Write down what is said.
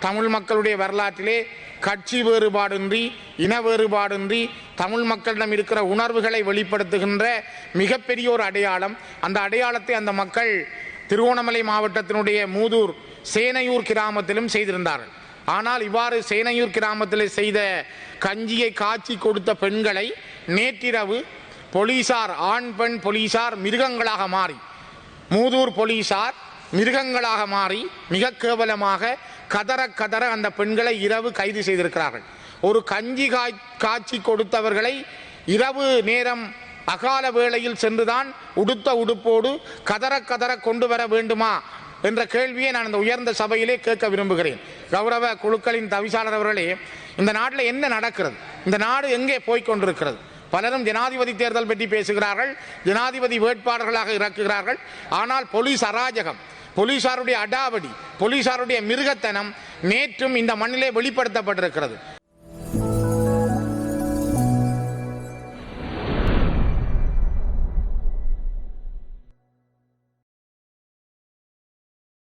தமிழ் மக்களுடைய வரலாற்றிலே கட்சி வேறுபாடின்றி இன வேறுபாடின்றி தமிழ் மக்களிடம் இருக்கிற உணர்வுகளை வெளிப்படுத்துகின்ற மிகப்பெரிய ஒரு அடையாளம். அந்த அடையாளத்தை அந்த மக்கள் திருவோணமலை மாவட்டத்தினுடைய மூதூர் சேனையூர் கிராமத்திலும் செய்திருந்தார்கள். ஆனால் இவ்வாறு சேனையூர் கிராமத்தில் செய்த கஞ்சியை காய்ச்சி கொடுத்த பெண்களை நேற்றிரவு போலீசார் ஆண் பெண் போலீசார் மிருகங்களாக மாறி மூதூர் போலீசார் மிருகங்களாக மாறி மிக கேவலமாக கதற கதற அந்த பெண்களை இரவு கைது செய்திருக்கிறார்கள். ஒரு கஞ்சி காய் காய்ச்சி கொடுத்தவர்களை இரவு நேரம் அகால வேளையில் சென்றுதான் உடுத்த உடுப்போடு கதற கதற கொண்டு வர வேண்டுமா என்ற கேள்வியை நான் இந்த உயர்ந்த சபையிலே கேட்க விரும்புகிறேன். கௌரவ குழுக்களின் தவிசாளர் அவர்களே இந்த நாட்டில் என்ன நடக்கிறது? இந்த நாடு எங்கே போய்க் கொண்டிருக்கிறது பலரும் ஜனாதிபதி தேர்தல் பற்றி பேசுகிறார்கள் ஜனாதிபதி வேட்பாளர்களாக இறக்குகிறார்கள். ஆனால் போலீஸ் அராஜகம் போலீசாருடைய அடாவடி போலீசாருடைய மிருகத்தனம் நேற்றும் இந்த மண்ணிலே வெளிப்படுத்தப்பட்டிருக்கிறது.